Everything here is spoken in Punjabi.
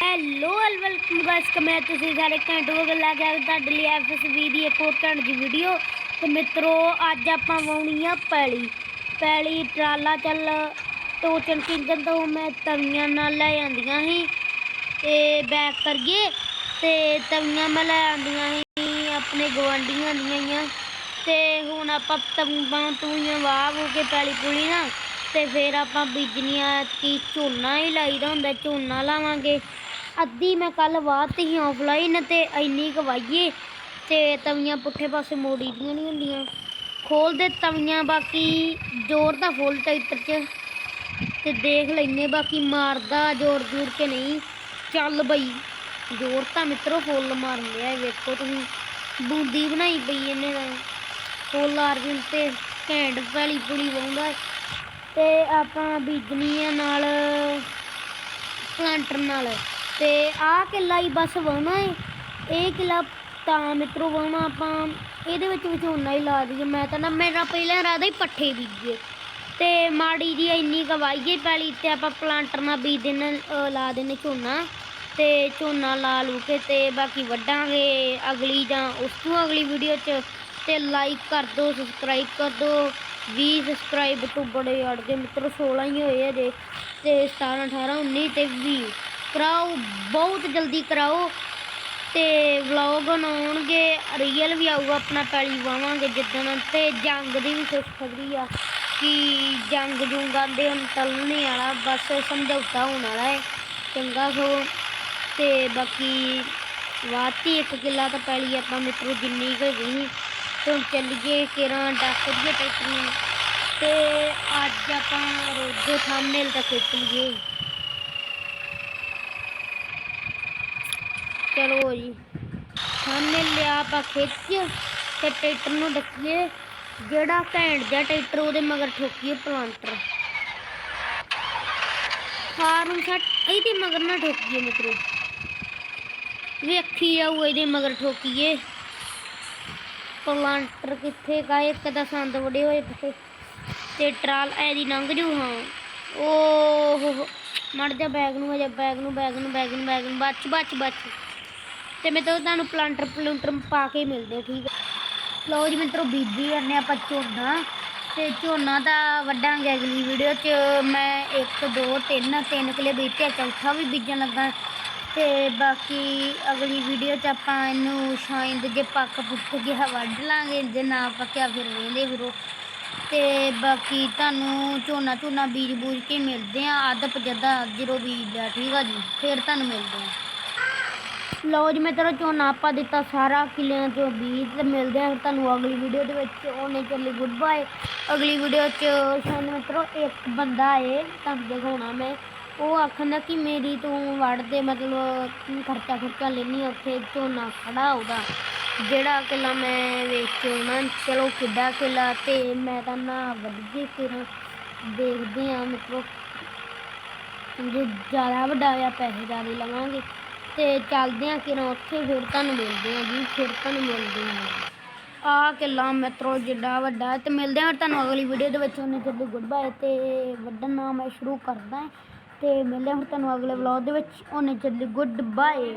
ਹੈਲੋ ਵੈਲਕਮ ਗਾਇਸ ਕਮੈਂ ਤੁਸੀਂ ਸਾਰੇ ਘੰਟੇ ਹੋ ਗਏ ਲਾ ਕੇ ਤੁਹਾਡੇ ਲਈ ਐਫਐਸਬੀ ਦੀ ਇੱਕ ਹੋਰ ਘੰਟ ਦੀ ਵੀਡੀਓ ਤੇ ਮਿੱਤਰੋ, ਅੱਜ ਆਪਾਂ ਵਾਉਣੀ ਆ ਪੈਲੀ। ਪੈਲੀ, ਟਰਾਲਾ ਚੱਲ ਟੋਚਨ ਕਿੰਗਨ ਤੋਂ ਮੈਂ ਤਵੀਆਂ ਨਾਲ ਲੈ ਜਾਂਦੀਆਂ ਸੀ। ਤੇ ਬੈਕ ਕਰੀਏ ਤੇ ਤਵੀਆਂ ਮੈਂ ਲੈ ਆਂਦੀਆਂ ਸੀ, ਆਪਣੇ ਗਵਾਂਢੀਆਂ ਦੀਆਂ ਹੀ ਆ। ਤੇ ਹੁਣ ਆਪਾਂ ਤੰਬਾਂ ਤੂਈਆਂ ਵਾਹ ਵੂ ਕੇ ਪੈਲੀ ਪੁਲੀ ਨਾ ਤੇ ਫਿਰ ਆਪਾਂ ਬੀਜਣੀਆਂ ਕੀ ਝੋਨਾ ਹੀ ਲਾਈਦਾ ਹੁੰਦਾ, ਝੋਨਾ ਲਾਵਾਂਗੇ। ਅੱਧੀ ਮੈਂ ਕੱਲ ਵਾਹਤੀ ਸੀ ਆਫਲਾਈਨ ਤੇ ਇੰਨੀ ਕਵਾਈਏ ਵਾਈਏ ਤੇ ਤਵੀਆਂ ਪੁੱਠੇ ਪਾਸੇ ਮੋੜੀ ਦੀਆਂ ਨਹੀਂ ਹੁੰਦੀਆਂ। ਖੋਲ ਦੇ ਤਵੀਆਂ, ਬਾਕੀ ਜ਼ੋਰ ਦਾ ਫੁੱਲ ਟਰੈਕਟਰ 'ਚ। ਤੇ ਦੇਖ ਲੈਨੇ ਬਾਕੀ ਮਾਰਦਾ ਜ਼ੋਰ ਜ਼ੋਰ ਕੇ ਨਹੀਂ। ਚੱਲ ਬਈ, ਜ਼ੋਰ ਤਾਂ ਮਿੱਤਰੋ ਫੁੱਲ ਮਾਰਨ ਲਿਆ ਵੇਖੋ ਤੁਸੀਂ। ਬੂੰਦੀ ਬਣਾਈ ਪਈ ਇਹਨੇ ਦਾ ਫੁੱਲ ਆਰਜਨ ਤੇ ਘੈਂਟ ਵਾਲੀ ਪੁੜੀ ਵਾਉਂਦਾ ਤੇ ਆਪਾਂ ਬੀਜਣੀ ਆ ਨਾਲ ਪਲਾਂਟਰ ਨਾਲ। ਤੇ ਆਹ ਕਿੱਲਾ ਹੀ ਬਸ ਵਾਉਣਾ ਏ। ਇਹ ਕਿੱਲਾ ਤਾਂ ਮਿੱਤਰੋ ਵਾਉਣਾ ਆਪਾਂ। ਇਹਦੇ ਵਿੱਚ ਵਿਚੋਨਾ ਹੀ ਲਾ ਦਈਏ। ਮੈਂ ਤਾਂ ਨਾ ਮੇਰਾ ਪਹਿਲਾਂ ਰਾਦਾ ਹੀ ਪੱਠੇ ਬੀਜੇ। ਤੇ ਮਾੜੀ ਜੀ ਇੰਨੀ ਕਵਾਈਏ ਪੈਲੀ ਤੇ ਆਪਾਂ ਪਲਾਂਟਰ ਨਾਲ ਬੀਜ ਦੇਣਾ ਲਾ ਦੇਣੇ ਝੋਨਾ। ਤੇ ਝੋਨਾ ਲਾ ਲੂ ਕੇ ਤੇ ਬਾਕੀ ਵੱਢਾਂਗੇ ਅਗਲੀ ਜਾਂ ਉਸ ਤੋਂ ਅਗਲੀ ਵੀਡੀਓ 'ਚ। ਤੇ ਲਾਈਕ ਕਰ ਦਿਓ ਸਬਸਕ੍ਰਾਈਬ ਕਰ ਦਿਓ 20 ਸਬਸਕ੍ਰਾਈਬ ਤੋਂ ਬੜੇ ਅੜ ਗਏ ਮਿੱਤਰ 16 ਹੀ ਹੋਏ ਅਜੇ। ਤੇ 17 18 19 ਤੇ 20 ਕਰਾਓ, ਬਹੁਤ ਜਲਦੀ ਕਰਾਓ ਤੇ ਵਲੌਗ ਆਉਣਗੇ ਰੀਅਲ ਵੀ ਆਊਗਾ, ਆਪਣਾ ਪੈਲੀ ਵਾਵਾਂਗੇ ਜਿੱਦਣ ਤੇ ਜੰਗ ਦੀ ਵੀ ਖੁਸ਼ਖਬਰੀ ਆ ਕਿ ਜੰਗ ਜੁੰਗਾਂ ਦੇ ਹੁਣ ਟਲਣੇ ਵਾਲਾ, ਬਸ ਸਮਝੌਤਾ ਹੋਣ ਵਾਲਾ ਹੈ ਚੰਗਾ ਸੋ। ਤੇ ਬਾਕੀ ਵਾਤੀ ਇੱਕ ਕਿੱਲਾ ਤਾਂ ਪੈਲੀ ਆਪਾਂ ਮਿੱਤਰੋ ਜਿੰਨੀ ਕੁ ਗਈ ਹੁਣ ਚੱਲੀਏ ਕਿਰਾਂ ਡੱਕ ਦੀਏ ਟਰੈਕਟਰ ਤੇ ਅੱਜ ਆਪਾਂ ਰੋਜ਼ੋ ਥੰਬਨੇਲ ਤੱਕ ਖਿੱਚ ਲਈਏ ਚਲੋ ਜੀ। ਥੰਬਨੇਲ ਲਿਆ ਆਪਾਂ ਖਿੱਚ ਤੇ ਟਰੈਕਟਰ ਨੂੰ ਡੱਕੀਏ। ਜਿਹੜਾ ਘੈਂਟ ਜਿਹਾ ਟਰੈਕਟਰ, ਉਹਦੇ ਮਗਰ ਠੋਕੀਏ ਪਲਾਂਟਰ। ਫਾਰਮ ਸੱਟ ਇਹਦੇ ਮਗਰ ਨਾ ਠੋਕੀਏ ਮਿੱਤਰੋ। ਵੇਖੀ ਜਾਊ ਇਹਦੇ ਮਗਰ ਠੋਕੀਏ। ਪਲਾਂਟਰ ਕਿੱਥੇ ਗਾ, ਇੱਕ ਤਾਂ ਸੰਦ ਵੜੇ ਹੋਏ ਪਏ ਤੇ ਟਰਾਲ ਐਦੀ ਲੰਘ ਜੂ, ਹਾਂ। ਓਹ ਮੜ ਜਾ ਬੈਗ ਨੂੰ ਅਜਾ ਬੈਗ ਨੂੰ ਬੈਗ ਨੂੰ ਬੈਗ ਨੂੰ ਬੈਗ ਨੂੰ। ਬਚ ਬਚ ਬਚ। ਤੇ ਮੈਂ ਤਾਂ ਤੁਹਾਨੂੰ ਪਲਾਂਟਰ ਪਲੂੰਟਰ ਪਾ ਕੇ ਮਿਲਦੇ ਠੀਕ ਹੈ ਲਓ ਜੀ, ਮਿੱਤਰੋ, ਬੀਜੀ ਕਰਨੇ ਆਪਾਂ ਝੋਨਾ। ਤੇ ਝੋਨਾ ਤਾਂ ਵੱਢਾਂਗੇ ਅਗਲੀ ਵੀਡੀਓ 'ਚ। ਮੈਂ 1 2 3 ਤਿੰਨ ਕਿਲੇ ਬੀਜਿਆ ਚੌਥਾ ਵੀ ਬੀਜਣ ਲੱਗਾ। ਤੇ ਬਾਕੀ ਅਗਲੀ ਵੀਡੀਓ 'ਚ ਆਪਾਂ ਇਹਨੂੰ ਸ਼ਾਇਦ ਜੇ ਪੱਕ ਪੁੱਕ ਗਿਆ ਵੱਢ ਲਾਂਗੇ, ਜੇ ਨਾ ਪੱਕਿਆ ਫਿਰ ਵੇਂਦੇ ਫਿਰੋ ਤੇ ਬਾਕੀ ਤੁਹਾਨੂੰ ਝੋਨਾ ਝੋਨਾ ਬੀਜ ਬੂਜ ਕੇ ਮਿਲਦੇ ਆ। ਅੱਧ ਪਜਦਾ ਜਦੋਂ ਬੀਜ ਲਿਆ ਠੀਕ ਆ ਜੀ। ਫਿਰ ਤੁਹਾਨੂੰ ਮਿਲਦੇ ਆ। ਲਓ ਜੀ, ਮੈਂ ਤੇਰਾ ਝੋਨਾ ਆਪਾਂ ਦਿੱਤਾ ਸਾਰਾ ਕਿਲਿਆਂ ਤੋਂ ਬੀਜ ਤੇ ਮਿਲਦੇ ਆ ਤੁਹਾਨੂੰ ਅਗਲੀ ਵੀਡੀਓ ਦੇ ਵਿੱਚ। ਉਹਨੇ ਚੱਲੀ ਗੁੱਡ ਬਾਏ ਅਗਲੀ ਵੀਡੀਓ 'ਚ ਸਾਨੂੰ ਮਿੱਤਰੋ, ਇੱਕ ਬੰਦਾ ਏ ਤੁਹਾਨੂੰ ਦਿਖਾਉਣਾ ਮੈਂ। ਉਹ ਆਖਦਾ ਕਿ ਮੇਰੀ ਤੂੰ ਵੜ ਦੇ, ਮਤਲਬ ਤੂੰ ਖਰਚਾ ਖਰਚਾ ਲੈਣੀ ਉੱਥੇ ਝੋਨਾ ਖੜਾ ਉਹਦਾ। ਜਿਹੜਾ ਕਿਲਾ ਮੈਂ ਵੇਚਣਾ ਚਲੋ ਕਿੱਡਾ ਕਿਲਾ, ਤੇ ਮੈਂ ਤਾਂ ਨਾ ਵਧੀਆ ਫਿਰ। ਦੇਖਦੇ ਆ ਮਤਲਬ ਜੇ ਜ਼ਿਆਦਾ ਵੱਡਾ ਆ ਪੈਸੇ ਜ਼ਿਆਦਾ ਲਵਾਂਗੇ। ਤੇ ਚੱਲਦੇ ਆ ਕਿਰਾਂ, ਉੱਥੇ ਫਿਰ ਤੁਹਾਨੂੰ ਮਿਲਦੇ ਆ ਜੀ, ਫਿਰ ਤੁਹਾਨੂੰ ਮਿਲਦੇ ਆ। ਆ ਕਿੱਲਾ ਮੈਟਰੋ ਜਿੱਡਾ ਵੱਡਾ ਹੈ ਤੇ ਮਿਲਦੇ ਆ ਤੁਹਾਨੂੰ ਅਗਲੀ ਵੀਡੀਓ ਦੇ ਵਿੱਚ। ਉਹਨੇ ਚੱਲੀ ਗੁੱਡ ਬਾਏ ਤੇ ਵੱਡਣਾ ਮੈਂ ਸ਼ੁਰੂ ਕਰਦਾ ਹਾਂ ਤੇ ਮਿਲਦੇ ਹਾਂ ਫਿਰ ਤੁਹਾਨੂੰ ਅਗਲੇ ਵਲੌਗ ਦੇ ਵਿੱਚ। ਉਹਨੇ ਚੱਲੀ ਗੁੱਡ ਬਾਏ